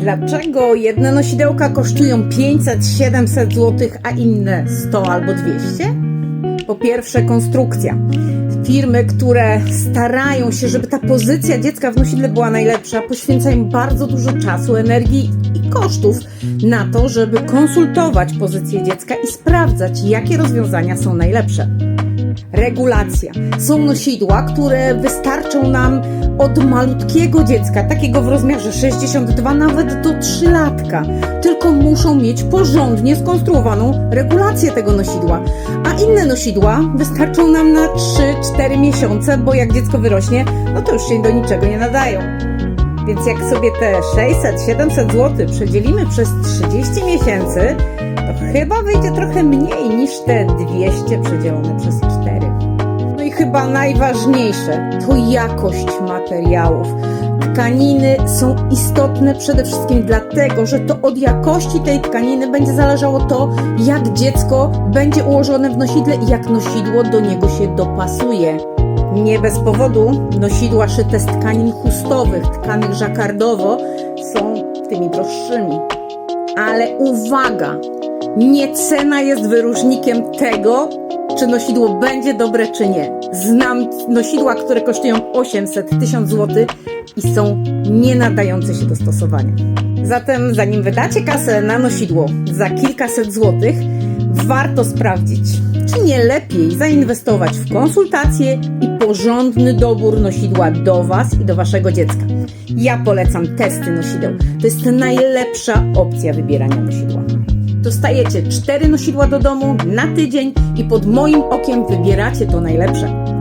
Dlaczego jedne nosidełka kosztują 500-700 zł, a inne 100 albo 200? Po pierwsze, konstrukcja. Firmy, które starają się, żeby ta pozycja dziecka w nosidle była najlepsza, poświęcają bardzo dużo czasu, energii i kosztów na to, żeby konsultować pozycję dziecka i sprawdzać, jakie rozwiązania są najlepsze. Regulacja. Są nosidła, które wystarczą nam od malutkiego dziecka, takiego w rozmiarze 62, nawet do 3 latka. Tylko muszą mieć porządnie skonstruowaną regulację tego nosidła. A inne nosidła wystarczą nam na 3-4 miesiące, bo jak dziecko wyrośnie, no to już się do niczego nie nadają. Więc jak sobie te 600-700 zł przedzielimy przez 30 miesięcy, to chyba wyjdzie trochę mniej niż te 200 przedzielone przez 4. I chyba najważniejsze to jakość materiałów. Tkaniny są istotne przede wszystkim dlatego, że to od jakości tej tkaniny będzie zależało to, jak dziecko będzie ułożone w nosidle i jak nosidło do niego się dopasuje. Nie bez powodu nosidła szyte z tkanin chustowych, tkanych żakardowo są tymi droższymi. Ale uwaga! Nie cena jest wyróżnikiem tego, czy nosidło będzie dobre, czy nie. Znam nosidła, które kosztują 800-1000 zł i są nie nadające się do stosowania. Zatem, zanim wydacie kasę na nosidło za kilkaset złotych, warto sprawdzić, czy nie lepiej zainwestować w konsultacje i porządny dobór nosidła do Was i do Waszego dziecka. Ja polecam testy nosideł. To jest najlepsza opcja wybierania nosidła. Dostajecie cztery nosidła do domu na tydzień i pod moim okiem wybieracie to najlepsze.